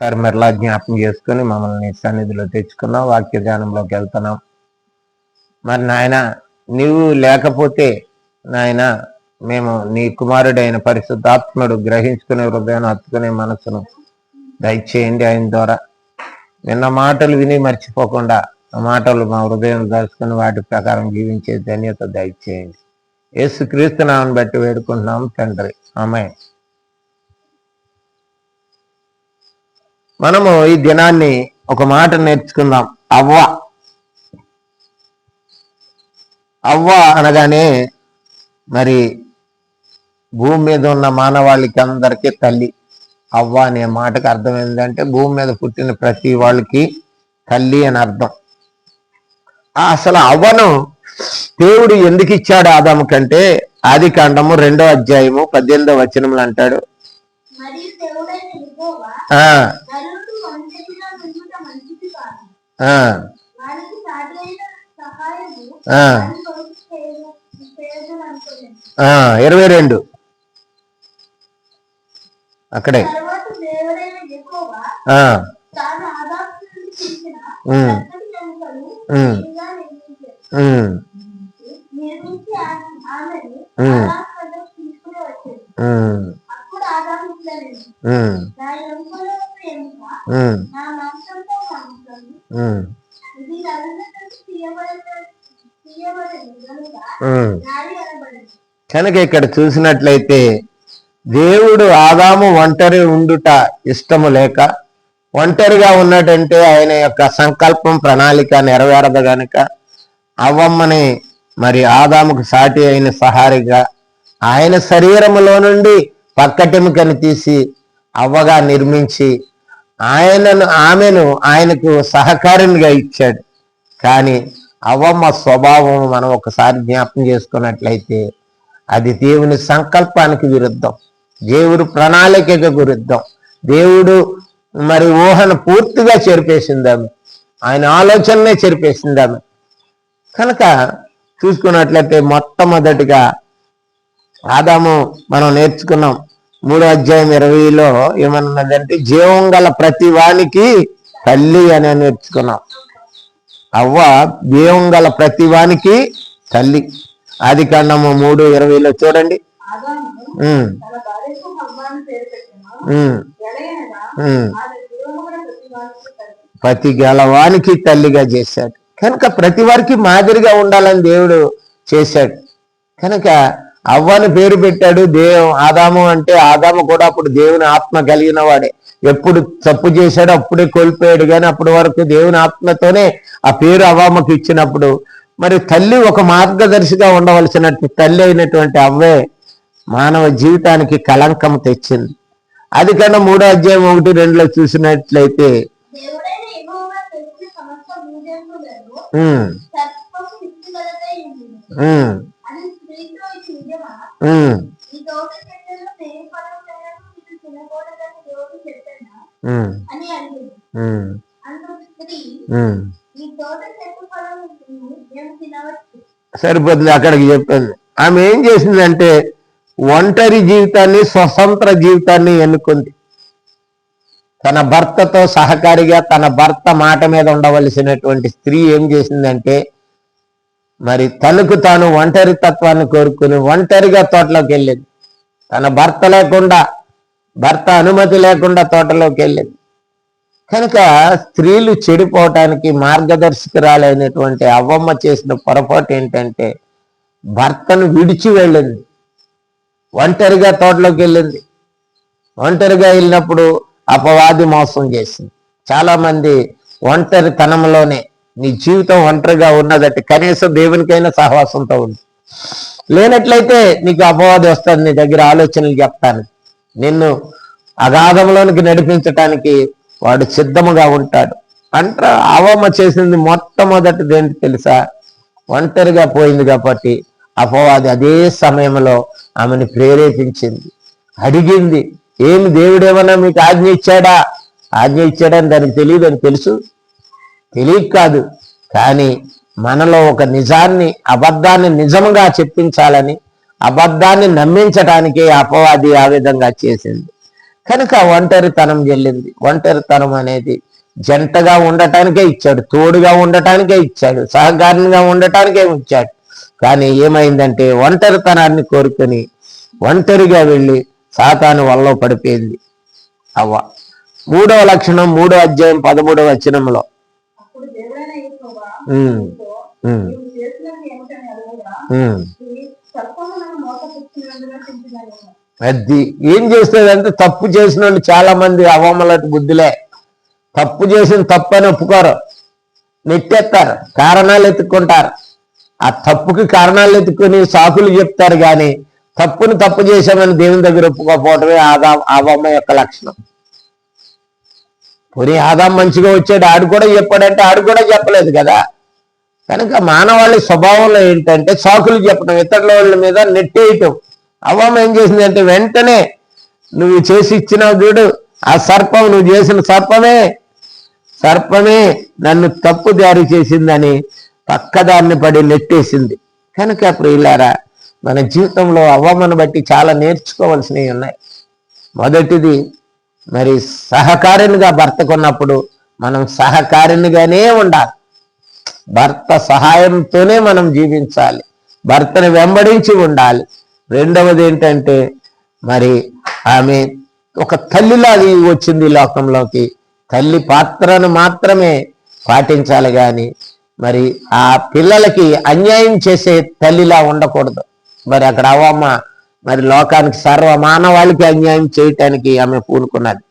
ఒకసారి మరలా జ్ఞాపం చేసుకుని మమ్మల్ని సన్నిధిలో తెచ్చుకున్నాం వాక్య ధ్యానంలోకి వెళ్తున్నాం. మరి నాయన నీవు లేకపోతే నాయన మేము నీ కుమారుడైన పరిశుద్ధాత్ముడు గ్రహించుకునే హృదయాన్ని హత్తుకునే మనసును దయచేయండి ఆయన ద్వారా. నిన్న మాటలు విని మర్చిపోకుండా ఆ మాటలు మా హృదయం దాచుకుని వాటి ప్రకారం జీవించే ధన్యత దయచేయండి. యేసు క్రీస్తునామని బట్టి వేడుకుంటున్నాం తండ్రి. ఆమె మనము ఈ దినాన్ని ఒక మాట నేర్చుకుందాం. అవ్వ. అవ్వ అనగానే మరి భూమి మీద ఉన్న మానవాళికి అందరికీ తల్లి. అవ్వ అనే మాటకు అర్థం ఏంటంటే భూమి మీద పుట్టిన ప్రతి వాళ్ళకి తల్లి అని అర్థం. అసలు అవ్వను దేవుడు ఎందుకు ఇచ్చాడు ఆదాము కంటే? ఆది కాండము రెండో అధ్యాయము పద్దెనిమిదో వచనములు అంటాడు. ఇరవై రెండు. అక్కడే. తాను కనుక ఇక్కడ చూసినట్లయితే దేవుడు ఆదాము ఒంటరి ఉండుట ఇష్టము లేక ఒంటరిగా ఉన్నటంటే ఆయన యొక్క సంకల్పం ప్రణాళిక నెరవేరదు గనుక అవ్వమ్మని మరి ఆదాముకు సాటి అయిన సహారిగా ఆయన శరీరములో నుండి పక్కటెముకను తీసి అవ్వగా నిర్మించి ఆయనను ఆమెను ఆయనకు సహకారినిగా ఇచ్చాడు. కానీ అవ్వమ్మ స్వభావం మనం ఒకసారి జ్ఞాపం చేసుకున్నట్లయితే అది దేవుని సంకల్పానికి విరుద్ధం. దేవుడు ప్రణాళికకు విరుద్ధం. దేవుడు మరి ఊహను పూర్తిగా చెరిపేసిందాము ఆయన ఆలోచననే చెరిపేసిందాము కనుక చూసుకున్నట్లయితే మొట్టమొదటిగా ఆదాము మనం నేర్చుకున్నాం. మూడో అధ్యాయం ఇరవైలో ఏమన్నదంటే జీవం గల ప్రతి వానికి తల్లి అని నేర్చుకున్నాం. అవ్వ జీవం గల ప్రతి వానికి తల్లి. ఆది కాండము మూడు ఇరవైలో చూడండి. ప్రతివానికి. ప్రతి గలవానికి తల్లిగా చేశాడు. కనుక ప్రతి వారికి మాదిరిగా ఉండాలని దేవుడు చేశాడు. కనుక అవ్వని పేరు పెట్టాడు దేవు. ఆదాము అంటే ఆదాము కూడా అప్పుడు దేవుని ఆత్మ కలిగిన వాడే. ఎప్పుడు తప్పు చేశాడో అప్పుడే కోల్పోయాడు. కానీ అప్పటి వరకు దేవుని ఆత్మతోనే ఆ పేరు అవ్వమ్మకి ఇచ్చినప్పుడు మరి తల్లి ఒక మార్గదర్శిగా ఉండవలసినట్టు తల్లి అయినటువంటి అవ్వే మానవ జీవితానికి కలంకం తెచ్చింది. అది కన్నా మూడో అధ్యాయం ఒకటి రెండులో చూసినట్లయితే అని అడిగింది. ఉమ్, అందుకు స్త్రీ ఉమ్. ఈ తోట చెట్టు ఫలం మేము తినవచ్చు. సరిపోతుంది అక్కడికి చెప్పింది. ఆమె ఏం చేసిందంటే ఒంటరి జీవితాన్ని స్వతంత్ర జీవితాన్ని ఎన్నుకుంది. తన భర్తతో సహకారిగా తన భర్త మాట మీద ఉండవలసినటువంటి స్త్రీ ఏం చేసిందంటే మరి తనకు తాను ఒంటరి తత్వాన్ని కోరుకుని ఒంటరిగా తోటలోకి వెళ్ళింది. తన భర్త లేకుండా భర్త అనుమతి లేకుండా తోటలోకి వెళ్ళింది. కనుక స్త్రీలు చెడిపోవటానికి మార్గదర్శకురాలైనటువంటి అవ్వమ్మ చేసిన పొరపాటు ఏంటంటే భర్తను విడిచి వెళ్ళింది. ఒంటరిగా తోటలోకి వెళ్ళింది. ఒంటరిగా వెళ్ళినప్పుడు అపవాది మోసం చేసింది. చాలామంది ఒంటరి ఒంటరితనంలోనే నీ జీవితం ఒంటరిగా ఉన్నదట కనీసం దేవునికైనా సహవాసంతో ఉంది లేనట్లయితే నీకు అపవాది వస్తుంది నీ దగ్గర ఆలోచనలు చెప్తాను. నిన్ను అగాధంలోనికి నడిపించటానికి వాడు సిద్ధముగా ఉంటాడు. అంట అవమ చేసింది మొట్టమొదటిది ఏంటి తెలుసా? ఒంటరిగా పోయింది కాబట్టి అపవాది అదే సమయంలో ఆమెను ప్రేరేపించింది. అడిగింది ఏమి దేవుడేమన్నా మీకు ఆజ్ఞ ఇచ్చాడా? ఆజ్ఞ ఇచ్చాడని దానికి తెలియదని తెలుసు? తెలియదు కాదు కానీ మనలో ఒక నిజాన్ని అబద్ధాన్ని నిజముగా చెప్పించాలని అబద్ధాన్ని నమ్మించటానికి అపవాది ఆ విధంగా చేసింది. కనుక ఒంటరితనం చెల్లింది. ఒంటరితనం అనేది జంటగా ఉండటానికే ఇచ్చాడు తోడుగా ఉండటానికే ఇచ్చాడు సహకారంగా ఉండటానికే ఇచ్చాడు కానీ ఏమైందంటే ఒంటరితనాన్ని కోరుకొని ఒంటరిగా వెళ్ళి సాతాను వల్ల పడిపోయింది. అవ్వ. మూడవ లక్షణం మూడో అధ్యాయం పదమూడవ వచనంలో. అది ఏం చేస్తుందంటే తప్పు చేసిన వాళ్ళు చాలా మంది అవమలటి బుద్ధులే. తప్పు చేసిన తప్పు అని ఒప్పుకోరు. నెట్టేస్తారు. కారణాలు ఎత్తుక్కుంటారు. ఆ తప్పుకి కారణాలు ఎత్తుకొని సాకులు చెప్తారు కానీ తప్పుని తప్పు చేశామని దేవుని దగ్గర ఒప్పుకోకపోవటమే ఆదా ఆవమ్మ యొక్క లక్షణం. పోనీ ఆదాం మంచిగా వచ్చాడు ఆడు కూడా చెప్పాడంటే ఆడు కూడా చెప్పలేదు కదా. కనుక మానవాళి స్వభావంలో ఏంటంటే సాకులు చెప్పడం ఇతరుల వాళ్ళ మీద నెట్టేయటం. అవ్వమ్మ ఏం చేసింది అంటే వెంటనే నువ్వు చేసి ఇచ్చినావు చూడు ఆ సర్పం నువ్వు చేసిన సర్పమే. సర్పమే నన్ను తప్పు దారి చేసిందని పక్కదారిని పడి నెట్టేసింది. కనుక ప్రియులారా మన జీవితంలో అవ్వమ్మను బట్టి చాలా నేర్చుకోవాల్సినవి ఉన్నాయి. మొదటిది మరి సహకారినిగా భర్తకున్నప్పుడు మనం సహకారినిగానే ఉండాలి. భర్త సహాయంతోనే మనం జీవించాలి. భర్తని వెంబడించి ఉండాలి. రెండవది ఏంటంటే మరి ఆమె ఒక తల్లిలా వచ్చింది లోకంలోకి. తల్లి పాత్రను మాత్రమే పాటించాలి కానీ మరి ఆ పిల్లలకి అన్యాయం చేసే తల్లిలా ఉండకూడదు. మరి అక్కడ అవ్వమ్మ మరి లోకానికి సర్వ మానవాళికి అన్యాయం చేయటానికి ఆమె పూనుకున్నది.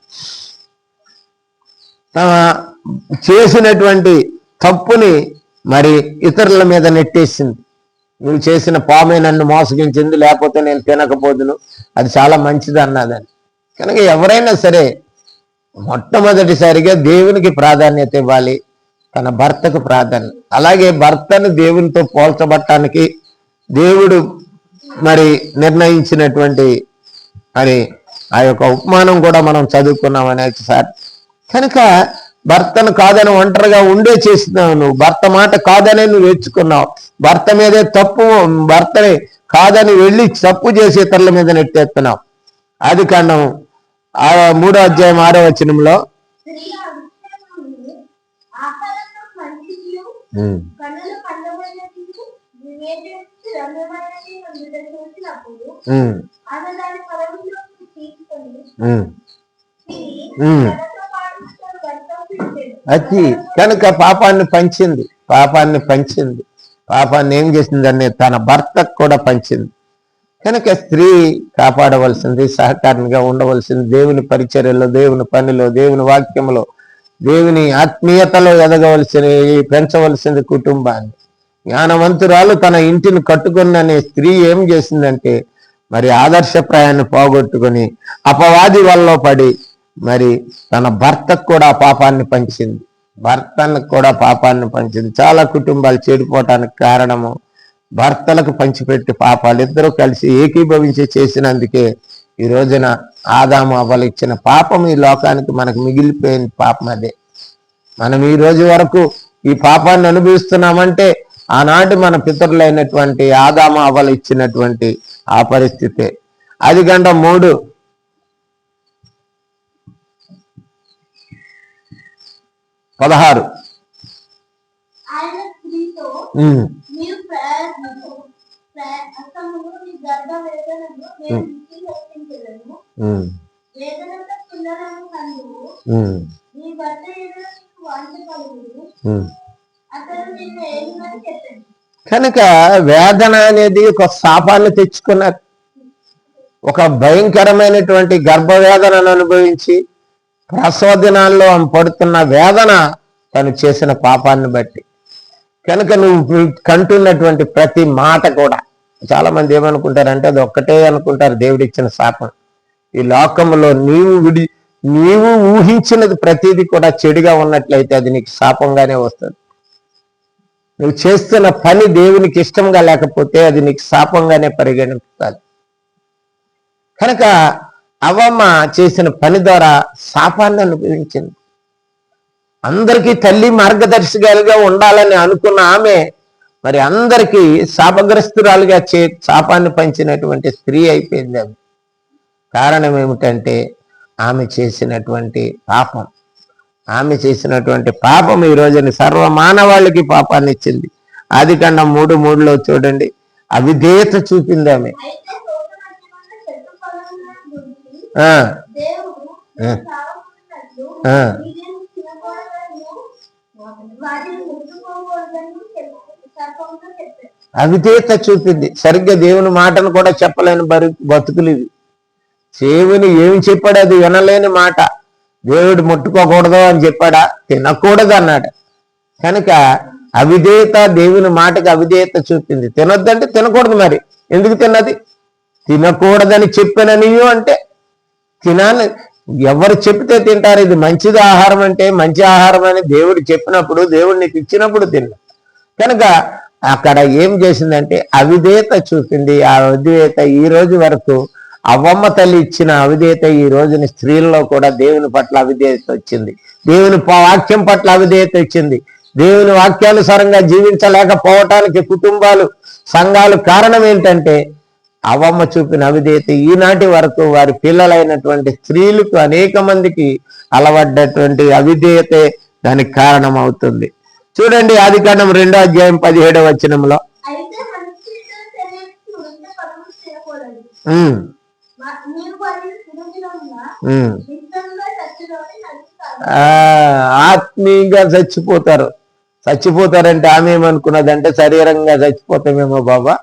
చేసినటువంటి తప్పుని మరి ఇతరుల మీద నెట్టేసింది. నువ్వు చేసిన పామే నన్ను మోసగించింది లేకపోతే నేను తినకపోదును. అది చాలా మంచిది అన్నదని. కనుక ఎవరైనా సరే మొట్టమొదటిసారిగా దేవునికి ప్రాధాన్యత ఇవ్వాలి. తన భర్తకు ప్రాధాన్యత అలాగే భర్తను దేవునితో పోల్చబట్టానికి దేవుడు మరి నిర్ణయించినటువంటి మరి ఆ యొక్క ఉపమానం కూడా మనం చదువుకున్నాం అనేక సార్ కనుక భర్తను కాదని ఒంటరిగా ఉండే చేసినావు నువ్వు. భర్త మాట కాదనే నువ్వు నేర్చుకున్నావు. భర్త మీదే తప్పు భర్తని కాదని వెళ్ళి తప్పు చేసి ఇతరుల మీద నెట్టేస్తున్నావు. ఆది కాండం ఆ మూడో అధ్యాయం ఆరో వచనంలో. స్త్రీ అది కనుక పాపాన్ని పంచింది పాపాన్ని పంచింది. పాపాన్ని ఏం చేసిందని తన భర్తకు కూడా పంచింది. కనుక స్త్రీ కాపాడవలసింది సహకారిగా ఉండవలసింది. దేవుని పరిచర్యలో దేవుని పనిలో దేవుని వాక్యంలో దేవుని ఆత్మీయతలో ఎదగవలసిన పెంచవలసింది కుటుంబాన్ని. జ్ఞానవంతురాలు తన ఇంటిని కట్టుకున్ననే స్త్రీ ఏం చేసిందంటే మరి ఆదర్శప్రాయాన్ని పోగొట్టుకుని అపవాది వల్ల పడి మరి తన భర్తకు కూడా పాపాన్ని పంచింది. భర్తలకు కూడా పాపాన్ని పంచింది. చాలా కుటుంబాలు చెడిపోవటానికి కారణము భర్తలకు పంచిపెట్టి పాపాలు ఇద్దరు కలిసి ఏకీభవించి చేసినందుకే ఈ రోజున ఆదాము అవ్వలు ఇచ్చిన పాపం ఈ లోకానికి మనకు మిగిలిపోయిన పాపం అదే. మనం ఈ రోజు వరకు ఈ పాపాన్ని అనుభవిస్తున్నామంటే ఆనాటి మన పితరులైనటువంటి ఆదామ అవలు ఇచ్చినటువంటి ఆ పరిస్థితే. అది గంట మూడు పదహారు ఆయన స్త్రీతో ఉమ్, నీవు ప్రయత్నము ప్రయత్నము నీ గర్భ వేదనను నేను ఇంటికి రక్షించదను ఉమ్, వేదనతో పిల్లలను కనువు ఉమ్, నీ భర్త ఏదో నీకు వాంఛ కలుగును ఉమ్. అతను నిన్ను ఏమని చెప్పాను కనుక వేదన అనేది ఒక శాపాన్ని తెచ్చుకున్నారు ఒక భయంకరమైనటువంటి గర్భవేదనను అనుభవించి ప్రసవ దినాల్లో ఆమె పడుతున్న వేదన తను చేసిన పాపాన్ని బట్టి. కనుక నువ్వు కంటున్నటువంటి ప్రతి మాట కూడా చాలా మంది ఏమనుకుంటారంటే అది ఒక్కటే అనుకుంటారు దేవుడిచ్చిన శాపం. ఈ లోకంలో నీవు విడి నీవు ఊహించినది ప్రతిదీ కూడా చెడుగా ఉన్నట్లయితే అది నీకు శాపంగానే వస్తుంది. నువ్వు చేస్తున్న పని దేవునికి ఇష్టంగా లేకపోతే అది నీకు శాపంగానే పరిగణిస్తుంది కనుక అవమ్మ చేసిన పని ద్వారా శాపాన్ని అనుభవించింది. అందరికీ తల్లి మార్గదర్శకాలుగా ఉండాలని అనుకున్న ఆమె మరి అందరికీ శాపగ్రస్తురాలుగా చే శాపాన్ని పంచినటువంటి స్త్రీ అయిపోయింది ఆమె. కారణం ఏమిటంటే ఆమె చేసినటువంటి పాపం. ఆమె చేసినటువంటి పాపం ఈ రోజున సర్వ మానవాళికి పాపాన్ని ఇచ్చింది ఆది కన్నా మూడు మూడులో చూడండి అవిధేయత చూపింది ఆమె. అవిధేయత చూపింది. సరిగ్గా దేవుని మాటను కూడా చెప్పలేని బరు బతుకులు ఇవి. దేవుని ఏమి చెప్పాడు అది వినలేని మాట. దేవుడు ముట్టుకోకూడదు అని చెప్పాడా? తినకూడదు అన్నాడు. కనుక అవిధేయత దేవుని మాటకి అవిధేయత చూపింది. తినొద్దంటే తినకూడదు మరి. ఎందుకు తిన్నది? తినకూడదని చెప్పిననియు అంటే తినాలి. ఎవరు చెప్తే తింటారు. ఇది మంచిది ఆహారం అంటే మంచి ఆహారం అని దేవుడు చెప్పినప్పుడు దేవుడు నీకు ఇచ్చినప్పుడు తిన్నా కనుక అక్కడ ఏం చేసిందంటే అవిధేయత చూపింది. ఆ అవిధేయత ఈ రోజు వరకు అవ్వమ్మ తల్లి ఇచ్చిన అవిధేయత ఈ రోజుని స్త్రీల్లో కూడా దేవుని పట్ల అవిధేయత వచ్చింది. దేవుని ప- వాక్యం పట్ల అవిధేయత వచ్చింది. దేవుని వాక్యానుసారంగా జీవించలేకపోవటానికి కుటుంబాలు సంఘాలు కారణం ఏంటంటే అవ్వమ్మ చూపిన అవిధేయత ఈనాటి వరకు వారి పిల్లలైనటువంటి స్త్రీలకు అనేక మందికి అలవడ్డటువంటి అవిధేయతే దానికి కారణం అవుతుంది చూడండి ఆది కాండం రెండో అధ్యాయం పదిహేడవ వచనంలో. నడుస్తారు ఆ ఆత్మీయంగా చచ్చిపోతారు. చచ్చిపోతారంటే ఆమె ఏమనుకున్నదంటే శరీరంగా చచ్చిపోతామేమో బాబా.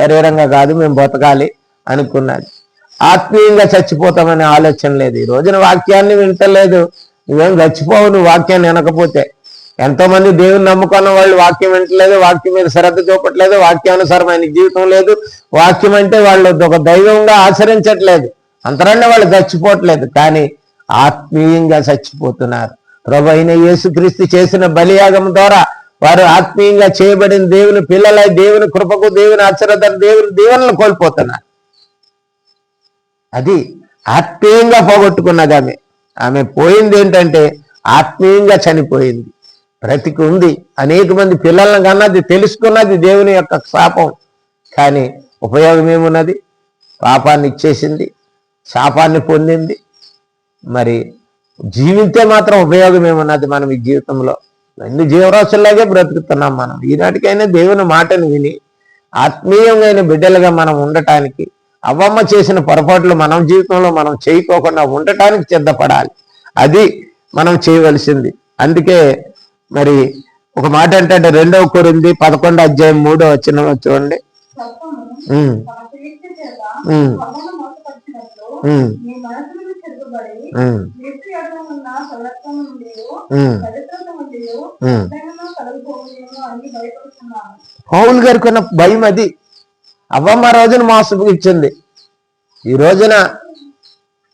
శరీరంగా కాదు మేము బతకాలి అనుకున్నది. ఆత్మీయంగా చచ్చిపోతామనే ఆలోచన లేదు. ఈ రోజున వాక్యాన్ని వింటలేదు. నువ్వేం చచ్చిపోవు నువ్వు వాక్యాన్ని వినకపోతే. ఎంతో మంది దేవుని నమ్ముకున్న వాళ్ళు వాక్యం వింటలేదు వాక్యం మీద శ్రద్ధ చూపట్లేదు వాక్యానుసారమైన జీవితం లేదు. వాక్యం అంటే వాళ్ళు ఒక దైవంగా ఆచరించట్లేదు. అంతరంగా వాళ్ళు చచ్చిపోవట్లేదు కానీ ఆత్మీయంగా చచ్చిపోతున్నారు. ప్రభు అయిన యేసుక్రీస్తు చేసిన బలియాగం ద్వారా వారు ఆత్మీయంగా చేయబడిన దేవుని పిల్లలై దేవుని కృపకు దేవుని ఆశ్రద దేవుని దీవెనలు కోల్పోతున్నారు. అది ఆత్మీయంగా పోగొట్టుకున్నది ఆమె ఆమె పోయింది ఏంటంటే ఆత్మీయంగా చనిపోయింది. బ్రతికి ఉంది. అనేక మంది పిల్లలను కన్నది తెలుసుకున్నది దేవుని యొక్క శాపం. కానీ ఉపయోగం ఏమున్నది? పాపాన్ని ఇచ్చేసింది శాపాన్ని పొందింది. మరి జీవితే మాత్రం ఉపయోగం ఏమున్నది మనం ఈ జీవితంలో? అన్ని జీవరాశుల్లాగే బ్రతుకుతున్నాం మనం. ఈనాటికైనా దేవుని మాటను విని ఆత్మీయమైన బిడ్డలుగా మనం ఉండటానికి అవ్వమ్మ చేసిన పొరపాట్లు మనం జీవితంలో మనం చేయకోకుండా ఉండటానికి సిద్ధపడాలి. అది మనం చేయవలసింది. అందుకే మరి ఒక మాట ఏంటంటే రెండవ కొరింది పదకొండు అధ్యాయం మూడో వచ్చిన చూడండి. చెరుకుబడి ఉన్న అని భయపడుతున్నాను. పౌలు గారికి ఉన్న భయం అది. అవ్వమ్మ రోజున మోసపుచ్చింది ఈ రోజున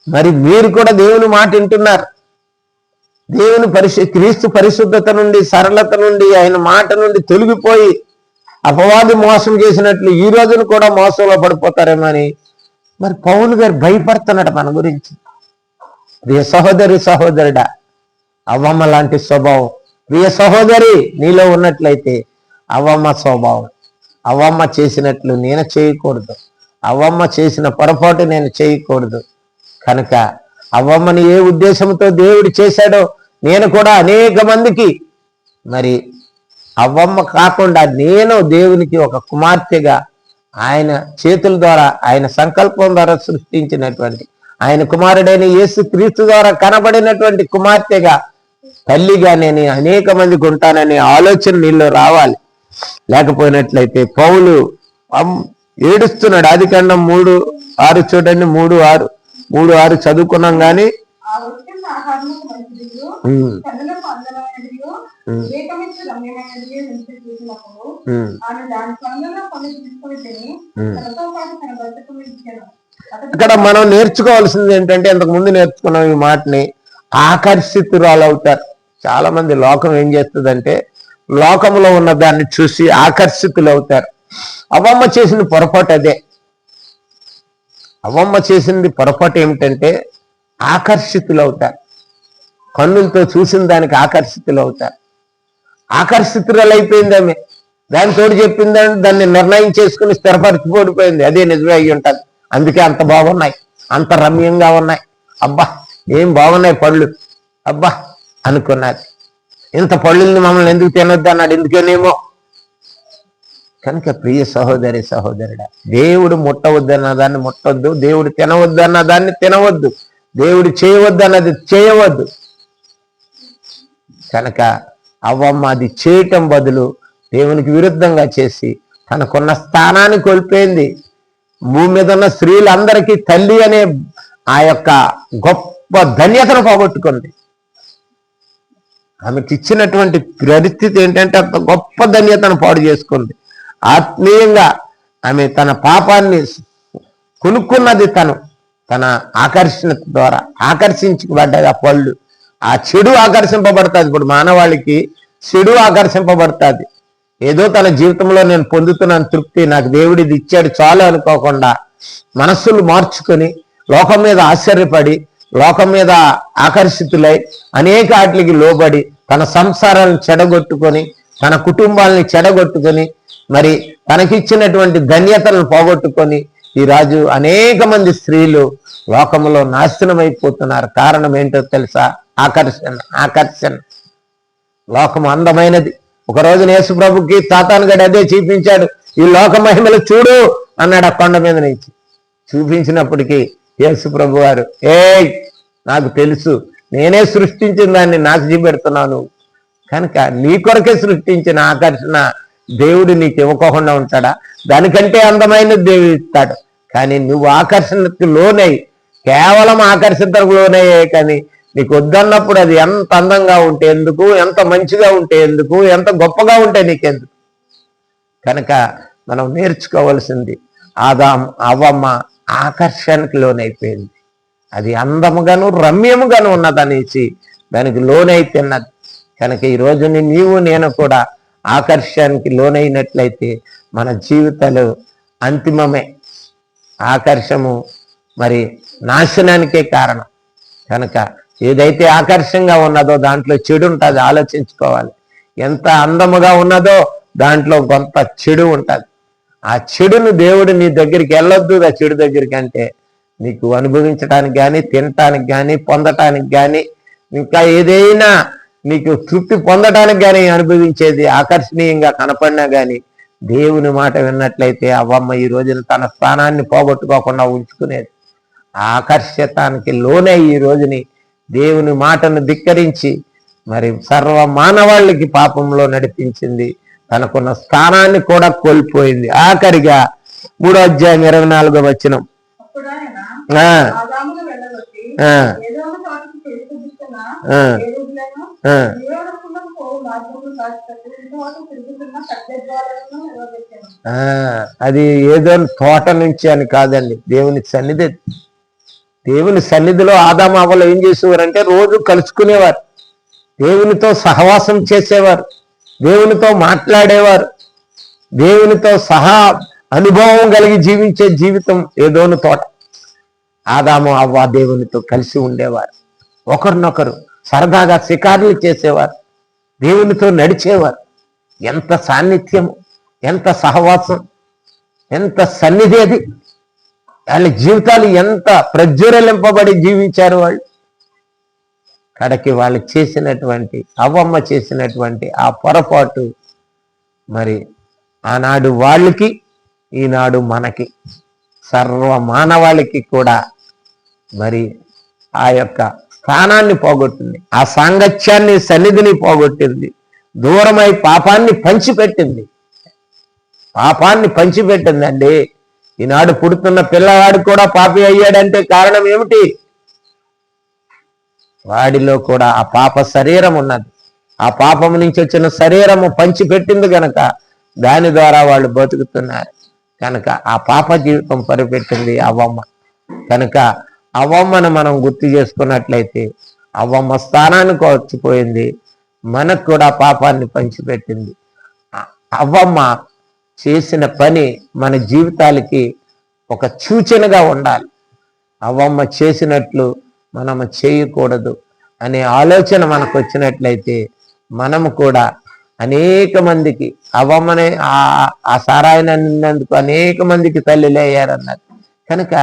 మరి మీరు కూడా దేవుని మాట వింటున్నారు. దేవుని పరిశు క్రీస్తు పరిశుద్ధత నుండి సరళత నుండి ఆయన మాట నుండి తొలగిపోయి అపవాది మోసం చేసినట్లు ఈ రోజున కూడా మోసంలో పడిపోతారేమో అని మరి పౌలు గారు భయపడుతున్నాడు మన గురించి. ప్రియ సహోదరి సహోదరుడా అవ్వమ్మ లాంటి స్వభావం. ప్రియ సహోదరి నీలో ఉన్నట్లయితే అవ్వమ్మ స్వభావం. అవ్వమ్మ చేసినట్లు నేను చేయకూడదు. అవ్వమ్మ చేసిన పొరపాటు నేను చేయకూడదు. కనుక అవ్వమ్మని ఏ ఉద్దేశంతో దేవుడు చేశాడో నేను కూడా అనేక మందికి మరి అవ్వమ్మ కాకుండా నేను దేవునికి ఒక కుమార్తెగా ఆయన చేతుల ద్వారా ఆయన సంకల్పం ద్వారా సృష్టించినటువంటి ఆయన కుమారుడైన యేసు క్రీస్తు ద్వారా కనబడినటువంటి కుమార్తెగా తల్లిగా నేను అనేక మందికి ఉంటాననే ఆలోచన నీళ్ళు రావాలి. లేకపోయినట్లయితే పౌలు అమ్- ఏడుస్తున్నాడు. ఆది కాండం మూడు ఆరు చూడండి మూడు ఆరు మూడు ఆరు చదువుకున్నాం కానీ ఇక్కడ మనం నేర్చుకోవాల్సింది ఏంటంటే ఇంతకు ముందు నేర్చుకున్నాం ఈ మాటని ఆకర్షితురాలు అవుతారు. చాలా మంది లోకం ఏం చేస్తుందంటే లోకంలో ఉన్న దాన్ని చూసి ఆకర్షితులు అవుతారు. అవమ్మ చేసిన పొరపాటు అదే. అవమ్మ చేసింది పొరపాటు ఏమిటంటే ఆకర్షితులు అవుతారు కన్నులతో చూసిన దానికి ఆకర్షితులు అవుతారు ఆమె. దాని తోడు చెప్పిందని దాన్ని నిర్ణయం చేసుకుని స్థిరపరచిపోడిపోయింది అదే నిజమే అయ్యి ఉంటుంది. అందుకే అంత బాగున్నాయి. అంత రమ్యంగా ఉన్నాయి. అబ్బా ఏం బాగున్నాయి పళ్ళు. అబ్బా అనుకున్నది ఇంత పళ్ళుల్ని మమ్మల్ని ఎందుకు తినొద్దు అన్నాడు. ఎందుకేనేమో? కనుక ప్రియ సహోదరి సహోదరుడా దేవుడు ముట్టవద్దు దాన్ని ముట్టొద్దు. దేవుడు తినవద్దు అన్నదాన్ని తినవద్దు. దేవుడు చేయవద్దు అన్నది చేయవద్దు. కనుక అవ్వమ్మ అది చేయటం బదులు దేవునికి విరుద్ధంగా చేసి తనకున్న స్థానాన్ని కోల్పోయింది. భూమి మీద ఉన్న స్త్రీలందరికీ తల్లి అనే ఆ యొక్క గొప్ప ధన్యతను పోగొట్టుకుంది. ఆమెకి ఇచ్చినటువంటి పరిస్థితి ఏంటంటే అంత గొప్ప ధన్యతను పాడు చేసుకుంది. ఆత్మీయంగా ఆమె తన పాపాన్ని కొనుక్కున్నది తను. తన ఆకర్షణ ద్వారా ఆకర్షించబడ్డది ఆ పళ్ళు. ఆ చెడు ఆకర్షింపబడుతుంది. ఇప్పుడు మానవాళికి చెడు ఆకర్షింపబడుతుంది. ఏదో తన జీవితంలో నేను పొందుతున్నాను తృప్తి నాకు దేవుడిది ఇచ్చాడు చాలు అనుకోకుండా మనస్సులు మార్చుకొని లోకం మీద ఆశ్చర్యపడి లోకం మీద ఆకర్షితులై అనేక వాటికి లోబడి తన సంసారాలను చెడగొట్టుకొని తన కుటుంబాలని చెడగొట్టుకొని మరి తనకిచ్చినటువంటి ధన్యతలను పోగొట్టుకొని ఈ రాజు అనేక మంది స్త్రీలు లోకంలో నాశనం అయిపోతున్నారు కారణం ఏంటో తెలుసా? ఆకర్షణ ఆకర్షణ. లోకం అందమైనది. ఒక రోజు యేసు ప్రభుకి తాతానగడి అదే చూపించాడు. ఈ లోక మహిమలు చూడు అన్నాడు ఆ కొండ మీద నుంచి. చూపించినప్పటికీ యేసు ప్రభు గారు ఏయ్ నాకు తెలుసు. నేనే సృష్టించిన దాన్ని నాకు చూపెడుతున్నాను కనుక నీ కొరకే సృష్టించిన ఆకర్షణ దేవుడు నీకు ఇవ్వకోకుండా ఉంటాడా? దానికంటే అందమైన దేవుడు ఇస్తాడు. కానీ నువ్వు ఆకర్షణకు లోనై కేవలం ఆకర్షితకు లోనయ్యే కానీ నీకు వద్దన్నప్పుడు అది ఎంత అందంగా ఉంటే ఎందుకు ఎంత మంచిగా ఉంటే ఎందుకు ఎంత గొప్పగా ఉంటే నీకెందుకు? కనుక మనం నేర్చుకోవాల్సింది ఆదాం అవ్వమ్మ ఆకర్షణకి లోనైపోయింది. అది అందముగాను రమ్యముగాను ఉన్నదనేసి దానికి లోనై తిన్నది కనుక ఈ రోజుని నీవు నేను కూడా ఆకర్షణకి లోనైనట్లయితే మన జీవితాలు అంతిమమే. ఆకర్షము మరి నాశనానికే కారణం. కనుక ఏదైతే ఆకర్షంగా ఉన్నదో దాంట్లో చెడు ఉంటుంది ఆలోచించుకోవాలి. ఎంత అందముగా ఉన్నదో దాంట్లో కొంత చెడు ఉంటుంది. ఆ చెడును దేవుడు నీ దగ్గరికి వెళ్ళొద్దు ఆ చెడు దగ్గరికి అంటే నీకు అనుభవించడానికి కానీ తినటానికి కానీ పొందటానికి కానీ ఇంకా ఏదైనా నీకు తృప్తి పొందటానికి కానీ అనుభవించేది ఆకర్షణీయంగా కనపడినా కానీ దేవుని మాట విన్నట్లయితే అవ్వమ్మ ఈ రోజున తన స్థానాన్ని పోగొట్టుకోకుండా ఉంచుకునేది. ఆకర్షతానికి లోనే ఈ రోజుని దేవుని మాటను ధిక్కరించి మరి సర్వ మానవాళికి పాపంలో నడిపించింది. తనకున్న స్థానాన్ని కూడా కోల్పోయింది. ఆఖరిగా మూడో అధ్యాయం ఇరవై నాలుగో వచ్చినం అది ఏదో తోట నుంచి అని కాదండి. దేవుని సన్నిధి. దేవుని సన్నిధిలో ఆదామావలు ఏం చేసేవారంటే రోజు కలుసుకునేవారు. దేవునితో సహవాసం చేసేవారు. దేవునితో మాట్లాడేవారు. దేవునితో సహా అనుభవం కలిగి జీవించే జీవితం ఏదోని తోట. ఆదాము అవ్వ దేవునితో కలిసి ఉండేవారు. ఒకరినొకరు సరదాగా షికారులు చేసేవారు దేవునితో నడిచేవారు. ఎంత సాన్నిధ్యం ఎంత సహవాసం ఎంత సన్నిధి అది. వాళ్ళ జీవితాలు ఎంత ప్రజ్వరలింపబడి జీవించారు వాళ్ళు. కడకి వాళ్ళు చేసినటువంటి అవ్వమ్మ చేసినటువంటి ఆ పొరపాటు మరి ఆనాడు వాళ్ళకి ఈనాడు మనకి సర్వ మానవాళికి కూడా మరి ఆ యొక్క స్థానాన్ని పోగొట్టింది. ఆ సాంగత్యాన్ని సన్నిధిని పోగొట్టింది. దూరమై పాపాన్ని పంచిపెట్టింది. పాపాన్ని పంచిపెట్టిందండి. ఈనాడు పుడుతున్న పిల్లవాడు కూడా పాపి అయ్యాడంటే కారణం ఏమిటి? వాడిలో కూడా ఆ పాప శరీరం ఉన్నది. ఆ పాపం నుంచి వచ్చిన శరీరము పంచిపెట్టింది గనక దాని ద్వారా వాళ్ళు బతుకుతున్నారు. కనుక ఆ పాప జీవితం పరిపెట్టింది అవ్వమ్మ కనుక అవమ్మను మనం గుర్తు చేసుకున్నట్లయితే అవ్వమ్మ స్థానానికి వచ్చిపోయింది. మనకు కూడా పాపాన్ని పంచిపెట్టింది. అవమ్మ అవ్వమ్మ చేసిన పని మన జీవితాలకి ఒక సూచనగా ఉండాలి. అవ్వమ్మ చేసినట్లు మనము చేయకూడదు అనే ఆలోచన మనకు వచ్చినట్లయితే మనము కూడా అనేక మందికి అవ్వమ్మనే ఆ ఆ సారాయనందుకు అనేక మందికి తల్లిలే అయ్యారన్నారు. కనుక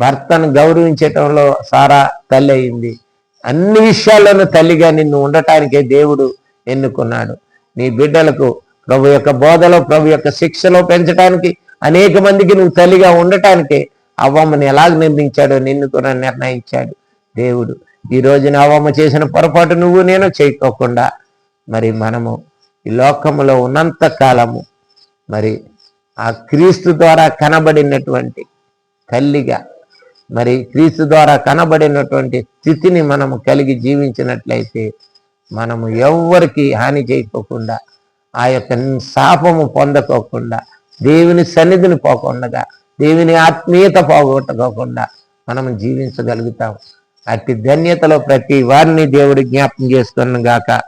భర్తను గౌరవించటంలో సారా తల్లి అయింది. అన్ని విషయాల్లోనూ తల్లిగా నిన్ను ఉండటానికే దేవుడు ఎన్నుకున్నాడు. నీ బిడ్డలకు ప్రభు యొక్క బోధలో ప్రభు యొక్క శిక్షలో పెంచడానికి అనేక మందికి నువ్వు తల్లిగా ఉండటానికే అవ్వమ్మని ఎలాగ నిర్ణయించాడో నిన్ను కూడా నిర్ణయించాడు దేవుడు. ఈ రోజున అవ్వమ్మ చేసిన పొరపాటు నువ్వు నేను చేయకోకుండా మరి మనము ఈ లోకములో ఉన్నంత కాలము మరి ఆ క్రీస్తు ద్వారా కనబడినటువంటి తల్లిగా మరి క్రీస్తు ద్వారా కనబడినటువంటి స్థితిని మనము కలిగి జీవించినట్లయితే మనము ఎవ్వరికి హాని చేయకోకుండా ఆ యొక్క శాపము పొందకోకుండా దేవుని సన్నిధిని పోకుండా దేవుని ఆత్మీయత పోగొట్టుకోకుండా మనం జీవించగలుగుతాం. అట్టి ధన్యతలో ప్రతి వారిని దేవుడు జ్ఞాపం చేస్తున్నాగాక గాక